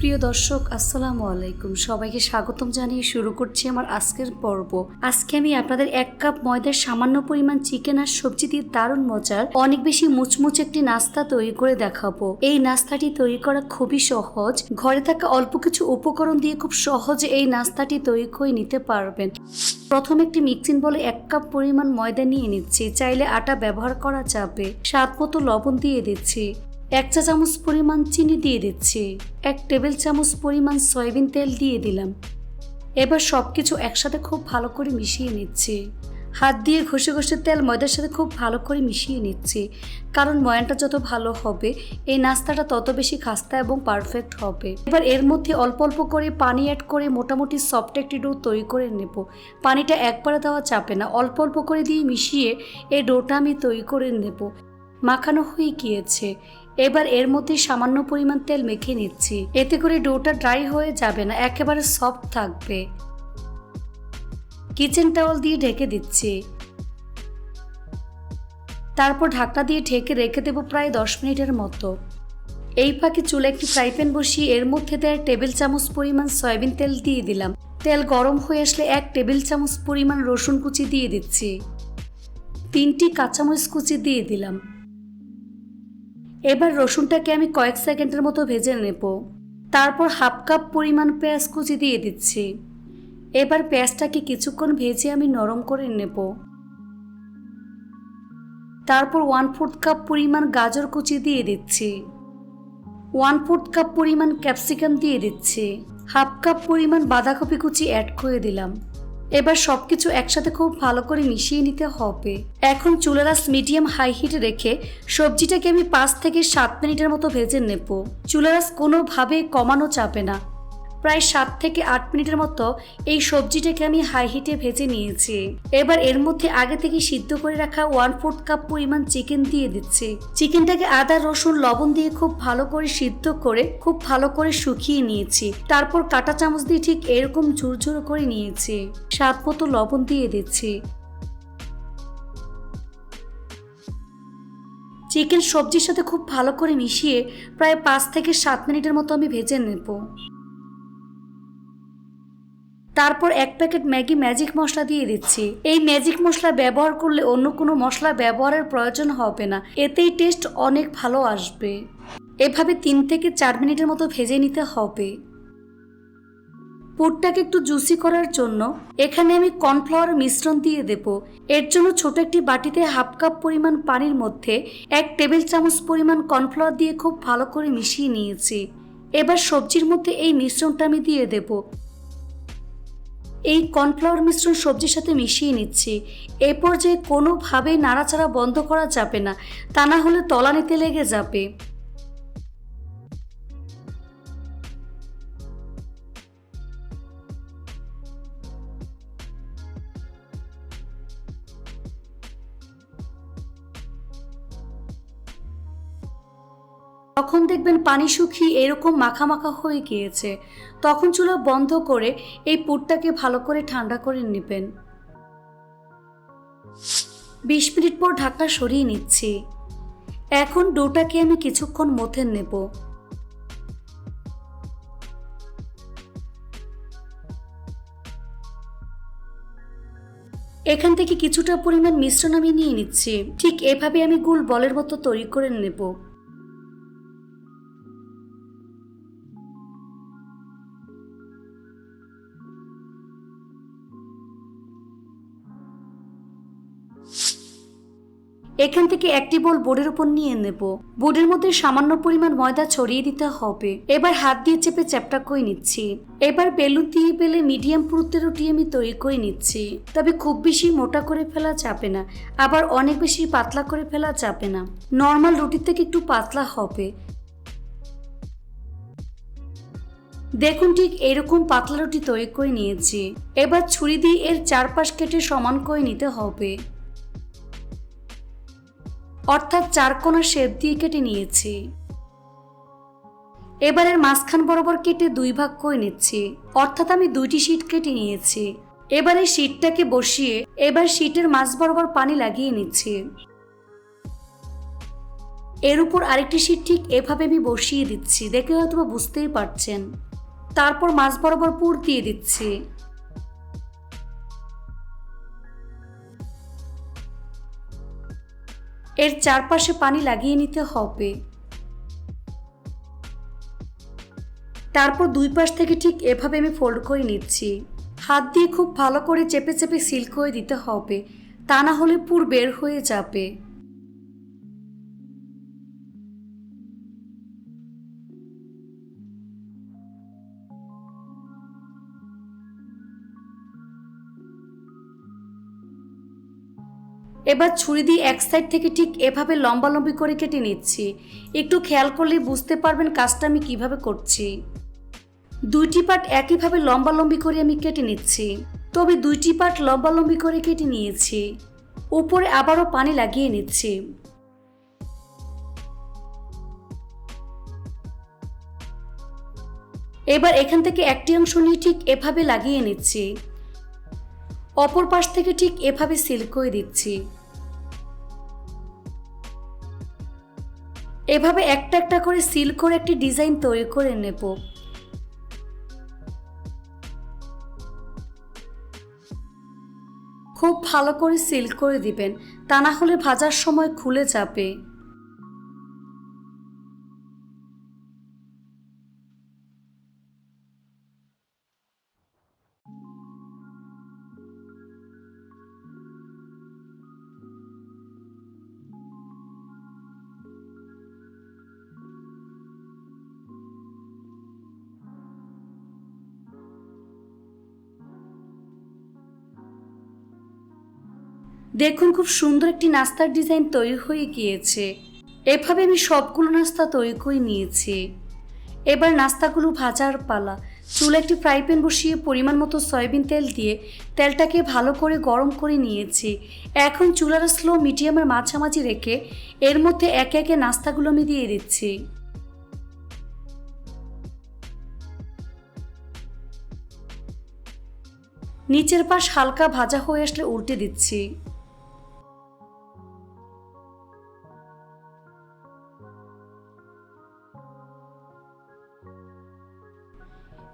প্রিয় দর্শক, আসসালামু আলাইকুম। সবাইকে স্বাগতম জানিয়ে শুরু করছি আমার আজকের পর্ব। আজকে আমি আপনাদের এক কাপ ময়দার সামান্য পরিমাণ চিকেন আর সবজি দিয়ে দারুণ মজার, অনেক বেশি মুচমুচ একটি নাস্তা তৈরি করে দেখাবো। এই নাস্তাটি তৈরি করা খুবই সহজ। ঘরে থাকা অল্প কিছু উপকরণ দিয়ে খুব সহজে এই নাস্তাটি তৈরি করে নিতে পারবেন। প্রথম একটি মিক্সিং বলে এক কাপ পরিমাণ ময়দা নিয়ে নিচ্ছি। চাইলে আটা ব্যবহার করা যাবে। স্বাদ মতো লবণ দিয়ে দিচ্ছি। এক চা চামচ পরিমাণ চিনি দিয়ে দিচ্ছি, এক টেবিল চামচ পরিমাণ সয়াবিন তেল দিয়ে দিলাম। এবার সব কিছু একসাথে খুব ভালো করে মিশিয়ে নিচ্ছি। হাত দিয়ে ঘষে ঘষে তেল ময়দার সাথে খুব ভালো করে মিশিয়ে নিচ্ছি, কারণ ময়ানটা যত ভালো হবে, এই নাস্তাটা তত বেশি খাস্তা এবং পারফেক্ট হবে। এবার এর মধ্যে অল্প অল্প করে পানি অ্যাড করে মোটামুটি সফট একটি ডো তৈরি করে নেব। পানিটা একবারে দেওয়া চাপে না, অল্প অল্প করে দিয়ে মিশিয়ে এই ডোটা আমি তৈরি করে নেব। মাখানো হয়ে গিয়েছে। এবার এর মধ্যে সামান্য পরিমাণ তেল মেখে নিচ্ছি। এতে করে ডোটা ড্রাই হয়ে যাবে না, একেবারে সফট থাকবে। কিচেন টাওয়াল দিয়ে ঢেকে দিচ্ছি। তারপর ঢাকনা দিয়ে ঢেকে রেখে দেবো প্রায় দশ মিনিটের মতো। এই ফাঁকে চুলে একটি ফ্রাই প্যান বসিয়ে এর মধ্যে দেড় টেবিল চামচ পরিমাণ সয়াবিন তেল দিয়ে দিলাম। তেল গরম হয়ে আসলে এক টেবিল চামচ পরিমাণ রসুন কুচি দিয়ে দিচ্ছি। তিনটি কাঁচামরিচ কুচি দিয়ে দিলাম। এবার রসুনটাকে আমি কয়েক সেকেন্ডের মতো ভেজে নেব। তারপর হাফ কাপ পরিমাণ পেঁয়াজ কুচি দিয়ে দিচ্ছি। এবার পেঁয়াজটাকে কিছুক্ষণ ভেজে আমি নরম করে নেব। তারপর ওয়ান ফোর্থ কাপ পরিমাণ গাজর কুচি দিয়ে দিচ্ছি। ওয়ান ফোর্থ কাপ পরিমাণ ক্যাপসিকাম দিয়ে দিচ্ছি। হাফ কাপ পরিমাণ বাঁধাকপি কুচি অ্যাড করে দিলাম। এবার সব কিছু একসাথে খুব ভালো করে মিশিয়ে নিতে হবে। এখন চুলারাস মিডিয়াম হাই হিটে রেখে সবজিটাকে আমি পাঁচ থেকে সাত মিনিটের মতো ভেজে নেব। চুলারাস কোনোভাবে কমানো চাপে না। প্রায় সাত থেকে আট মিনিটের মতো এই সবজিটাকে আমি হাই হিটে ভেজে নিয়েছি। এবার এর মধ্যে আগে থেকে সিদ্ধ করে রাখা ওয়ান ফোর্থ কাপ পরিমাণ চিকেন দিয়ে দিচ্ছি। চিকেনটাকে আদা, রসুন, লবণ দিয়ে খুব ভালো করে সিদ্ধ করে খুব ভালো করে শুকিয়ে নিয়েছি। তারপর কাটা চামচ দিয়ে ঠিক এরকম ঝুরঝুরো করে নিয়েছি। স্বাদ মতো লবণ দিয়ে দিচ্ছি। চিকেন সবজির সাথে খুব ভালো করে মিশিয়ে প্রায় পাঁচ থেকে সাত মিনিটের মতো আমি ভেজে নেব। তারপর এক প্যাকেট ম্যাগি ম্যাজিক মশলা দিয়ে দিচ্ছি। এই ম্যাজিক মশলা ব্যবহার করলে অন্য কোনো মশলা ব্যবহারের প্রয়োজন হবে না। এতেই টেস্ট অনেক ভালো আসবে। এভাবে তিন থেকে চার মিনিটের মতো ভেজে নিতে হবে। পুরটাকে একটু জুসি করার জন্য এখানে আমি কর্নফ্লাওয়ার মিশ্রণ দিয়ে দেব। এর জন্য ছোট একটি বাটিতে হাফ কাপ পরিমাণ পানির মধ্যে এক টেবিল চামচ পরিমাণ কর্নফ্লাওয়ার দিয়ে খুব ভালো করে মিশিয়ে নিয়েছি। এবার সবজির মধ্যে এই মিশ্রণটা আমি দিয়ে দেবো। এই কর্নফ্লাওয়ার মিশ্রণ সবজির সাথে মিশিয়ে নিচ্ছি। এ পর্যায়ে কোনোভাবেই নাড়াচাড়া বন্ধ করা যাবে না। তা না হলে তলানিতে লেগে যাবে। তখন দেখবেন পানি শুকিয়ে এরকম মাখা হয়ে গিয়েছে। তখন চুলা বন্ধ করে এই পুরটাকে ভালো করে ঠান্ডা করে নেবেন। বিশ মিনিট পর ঢাকা সরিয়ে নিচ্ছি। এখন ডোটাকে আমি কিছুক্ষণ মথে নেব। এখান থেকে কিছুটা পরিমাণ মিশ্রণ আমি নিয়ে নিচ্ছি। ঠিক এভাবে আমি গুল বলের মতো তৈরি করে নেব। এখান থেকে একটি বল বোর্ডের উপর নিয়ে নেব। বোর্ডের মধ্যে সামান্য পরিমাণ ময়দা ছড়িয়ে দিতে হবে। এবার হাত দিয়ে চেপে চ্যাপটা করে নিচ্ছি। এবার বেলুন দিয়ে পেলে মিডিয়াম পুরুত্বের রুটি আমি তৈরি করে নিচ্ছি। তবে খুব বেশি মোটা করে ফেলা চাপে না। আবার অনেক বেশি পাতলা করে ফেলা চাপে না। নর্মাল রুটির থেকে একটু পাতলা হবে। দেখুন ঠিক এরকম পাতলা রুটি তৈরি করে নিয়েছি। এবার ছুরি দিয়ে এর চারপাশ কেটে সমান করে নিতে হবে। অর্থাৎ চার কোনা শেপ দিয়ে কেটে নিয়েছি। এবারের মাঝখান বরাবর কেটে দুই ভাগ করে নিচ্ছি। অর্থাৎ আমি দুইটি শীট কেটে নিয়েছি। এবারে শীটটাকে বসিয়ে এবার শীটের মাছ বরাবর পানি লাগিয়ে নিচ্ছি। এর উপর আরেকটি শীট ঠিক এভাবে আমি বসিয়ে দিচ্ছি, দেখে হয়তো বুঝতেই পারছেন। তারপর মাছ বরাবর পুর দিয়ে দিচ্ছি। এর চারপাশে পানি লাগিয়ে নিতে হবে। তারপর দুই পাশ থেকে ঠিক এভাবে আমি ফোল্ড করে নিচ্ছি। হাত দিয়ে খুব ভালো করে চেপে চেপে সিল করে দিতে হবে। তা না হলে পুর বের হয়ে যাবে। এবার ছুরি দিয়ে এক সাইড থেকে ঠিক এভাবে লম্বালম্বি করে কেটে নিচ্ছি। একটু খেয়াল করলে বুঝতে পারবেন কাজটা আমি কীভাবে করছি। দুইটি পাট একইভাবে লম্বালম্বি করে আমি কেটে নিচ্ছি। তবে দুইটি পার্ট লম্বালম্বি করে কেটে নিয়েছি। উপরে আবারও পানি লাগিয়ে নিচ্ছি। এবার এখান থেকে একটি অংশ নিয়ে ঠিক এভাবে লাগিয়ে নিচ্ছি। অপর পাশ থেকে ঠিক এভাবে সিল করে দিচ্ছি। এভাবে একটা একটা করে সিল করে একটি ডিজাইন তৈরি করে নেব। খুব ভালো করে সিল করে দিবেন, তা না হলে ভাজার সময় খুলে যাবে। দেখুন খুব সুন্দর একটি নাস্তার ডিজাইন তৈরি হয়ে গিয়েছে। এভাবে আমি সবগুলো নাস্তা তৈরি করে নিয়েছি। এবার নাস্তাগুলো ভাজার পালা। চুলে একটি ফ্রাই প্যান বসিয়ে পরিমাণ মতো সয়াবিন তেল দিয়ে তেলটাকে ভালো করে গরম করে নিয়েছি। এখন চুলার স্লো মিডিয়ামের মাঝামাঝি রেখে এর মধ্যে একে একে নাস্তাগুলো আমি দিয়ে দিচ্ছি। নিচের পাশ হালকা ভাজা হয়ে আসলে উল্টে দিচ্ছি।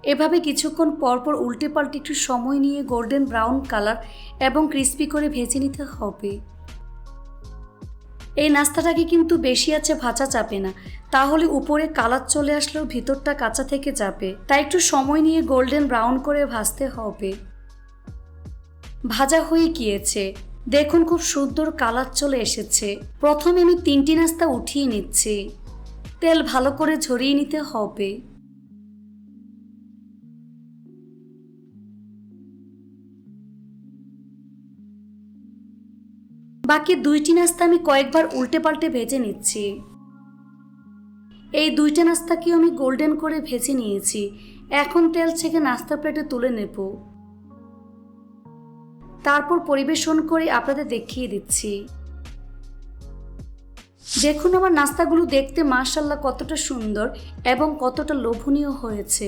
এভাবে কিছুক্ষণ পরপর উল্টে পাল্টে একটু সময় নিয়ে গোল্ডেন ব্রাউন কালার এবং ক্রিস্পি করে ভেজে নিতে হবে। এই নাস্তাটাকে কিন্তু বেশি আছে ভাজা চাপে না। তাহলে উপরে কালার চলে আসলেও ভিতরটা কাঁচা থেকে যাবে। তাই একটু সময় নিয়ে গোল্ডেন ব্রাউন করে ভাজতে হবে। ভাজা হয়ে গিয়েছে। দেখুন খুব সুন্দর কালার চলে এসেছে। প্রথমে আমি তিনটি নাস্তা উঠিয়ে নিচ্ছি। তেল ভালো করে ঝরিয়ে নিতে হবে। বাকি দুইটি নাস্তা আমি কয়েকবার উল্টে পাল্টে ভেজে নিচ্ছি। এই দুইটা নাস্তাকেও আমি গোল্ডেন করে ভেজে নিয়েছি। এখন তেল ছেঁকে নাস্তা প্লেটে তুলে নেব। তারপর পরিবেশন করে আপনাদের দেখিয়ে দিচ্ছি। দেখুন আমার নাস্তাগুলো দেখতে মার্শাল্লাহ কতটা সুন্দর এবং কতটা লোভনীয় হয়েছে।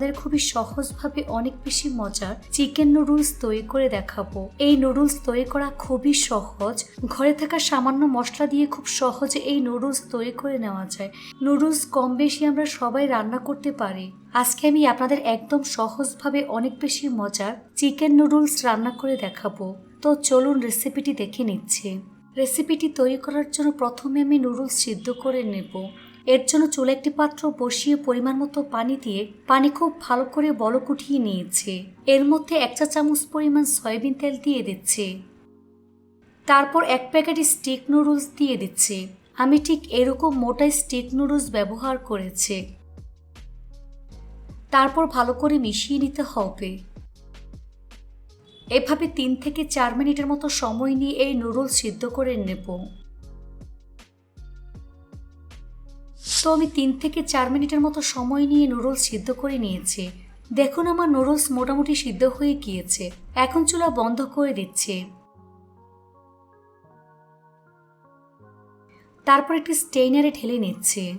আপনাদের খুবই সহজভাবে অনেক বেশি মজার চিকেন নুডলস তৈরি করে দেখাবো। এই নুডলস তৈরি করা খুবই সহজ। ঘরে থাকা সামান্য মশলা দিয়ে খুব সহজে এই নুডলস তৈরি করে নেওয়া যায়। নুডলস কম বেশি আমরা সবাই রান্না করতে পারি। আজকে আমি আপনাদের একদম সহজভাবে অনেক বেশি মজার চিকেন নুডলস রান্না করে দেখাবো। তো চলুন রেসিপিটি দেখে নিচ্ছি। রেসিপিটি তৈরি করার জন্য প্রথমে আমি নুডলস সিদ্ধ করে নেব। এর জন্য চুলে একটি পাত্র বসিয়ে পরিমাণ মতো পানি দিয়ে পানি খুব ভালো করে বলক উঠিয়ে নিয়েছে। এর মধ্যে এক চা চামচ পরিমাণ সয়াবিন তেল দিয়ে দিচ্ছে। তারপর এক প্যাকেট স্টিক নুডলস দিয়ে দিচ্ছে। আমি ঠিক এরকম মোটা স্টিক নুডলস ব্যবহার করেছে। তারপর ভালো করে মিশিয়ে নিতে হবে। এভাবে তিন থেকে চার মিনিটের মতো সময় নিয়ে এই নুডলস সিদ্ধ করে নেব। তো আমি তিন থেকে চার মিনিটের মতো সময় নিয়ে নুডলস সিদ্ধ করে নিয়েছি। দেখুন আমার নুডলস মোটামুটি সিদ্ধ হয়ে গিয়েছে। এখন চুলা বন্ধ করে দিচ্ছি। তারপর একটি স্টেইনারে ঢেলে নিচ্ছে।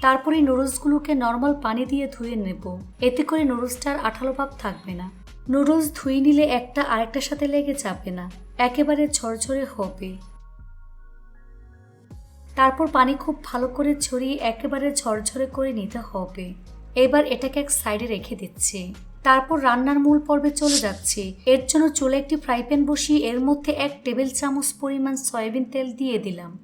তারপরে নুডলসগুলোকে নর্মাল পানি দিয়ে ধুয়ে নেব। এতে করে নুডলসটার আঠালো ভাব থাকবে না। নুডলস ধুয়ে নিলে একটা আরেকটার সাথে লেগে যাবে না। একেবারে ঝরঝরে হবে। তারপর পানি খুব ভালো করে ছড়িয়ে একেবারে ঝরঝরে করে নিতে হবে। এবার এটাকে এক সাইডে রেখে দিচ্ছি। তারপর রান্নার মূল পর্বে চলে যাচ্ছে। এর জন্য চুলে একটি ফ্রাই প্যান বসিয়ে এর মধ্যে এক টেবিল চামচ পরিমাণ সয়াবিন তেল দিয়ে দিলাম।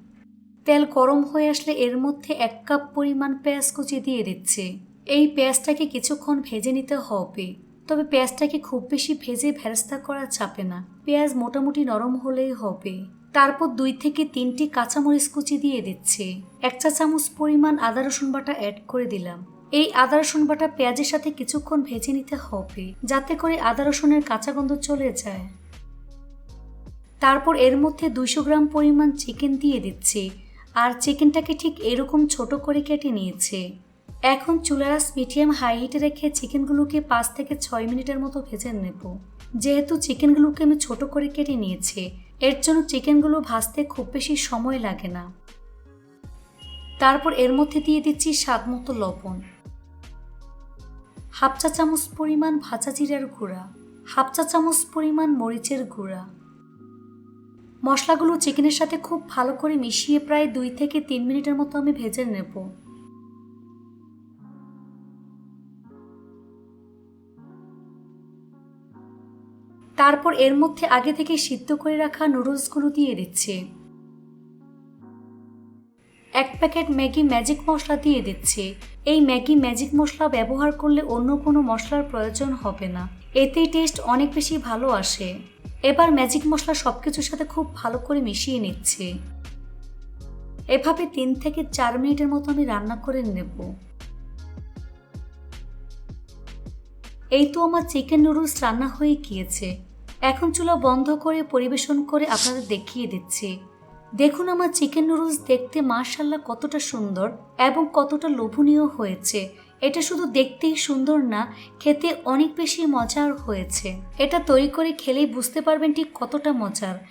তেল গরম হয়ে আসলে এর মধ্যে এক কাপ পরিমাণ পেঁয়াজ কুচি দিয়ে দিচ্ছে। এই পেঁয়াজটাকে কিছুক্ষণ ভেজে নিতে হবে। তবে পেঁয়াজটাকে খুব বেশি ভেজে ভেরস্তা করা চাপে না। পেঁয়াজ মোটামুটি নরম হলেই হবে। তারপর দুই থেকে তিনটি কাঁচামরিচ কুচি দিয়ে দিচ্ছে। এক চা চামচ পরিমাণ আদা রসুন বাটা অ্যাড করে দিলাম। এই আদা রসুন বাটা পেঁয়াজের সাথে কিছুক্ষণ ভেজে নিতে হবে, যাতে করে আদা রসুনের কাঁচা গন্ধ চলে যায়। তারপর এর মধ্যে দুইশো গ্রাম পরিমাণ চিকেন দিয়ে দিচ্ছি। আর চিকেনটাকে ঠিক এরকম ছোট করে কেটে নিয়েছে। এখন চুলারাস মিডিয়াম হাই হিটে রেখে চিকেনগুলোকে পাঁচ থেকে ছয় মিনিটের মতো ভেজে নেব। যেহেতু চিকেনগুলোকে আমি ছোট করে কেটে নিয়েছি, এর জন্য চিকেনগুলো ভাজতে খুব বেশি সময় লাগে না। তারপর এর মধ্যে দিয়ে দিচ্ছি স্বাদ মতো লবণ। হাফ চা চামচ পরিমাণ ভাজা জিরার গুঁড়া, হাফ চা চামচ পরিমাণ মরিচের গুঁড়া। মশলাগুলো চিকেনের সাথে খুব ভালো করে মিশিয়ে প্রায় দুই থেকে তিন মিনিটের মতো আমি ভেজে নেব। তারপর এর মধ্যে আগে থেকে সিদ্ধ করে রাখা নুডলসগুলো দিয়ে দিচ্ছে। এক প্যাকেট ম্যাগি ম্যাজিক মশলা দিয়ে দিচ্ছে। এই ম্যাগি ম্যাজিক মশলা ব্যবহার করলে অন্য কোনো মশলার প্রয়োজন হবে না। এতেই টেস্ট অনেক বেশি ভালো আসে। এবার ম্যাজিক মশলা সব কিছুর সাথে খুব ভালো করে মিশিয়ে নিচ্ছে। এভাবে তিন থেকে চার মিনিটের মতো আমি রান্না করে নেব। এই তো আমার চিকেন নুডলস রান্না হয়ে গিয়েছে। এখন চুলা বন্ধ করে পরিবেশন করে আপনাদের দেখিয়ে দিচ্ছি। দেখুন আমার চিকেন নুডলস দেখতে মার্শাল্লাহ কতটা সুন্দর এবং কতটা লোভনীয় হয়েছে। এটা শুধু দেখতেই সুন্দর না, খেতে অনেক বেশি মজার হয়েছে। এটা তৈরি করে খেলেই বুঝতে পারবেন ঠিক কতটা মজার।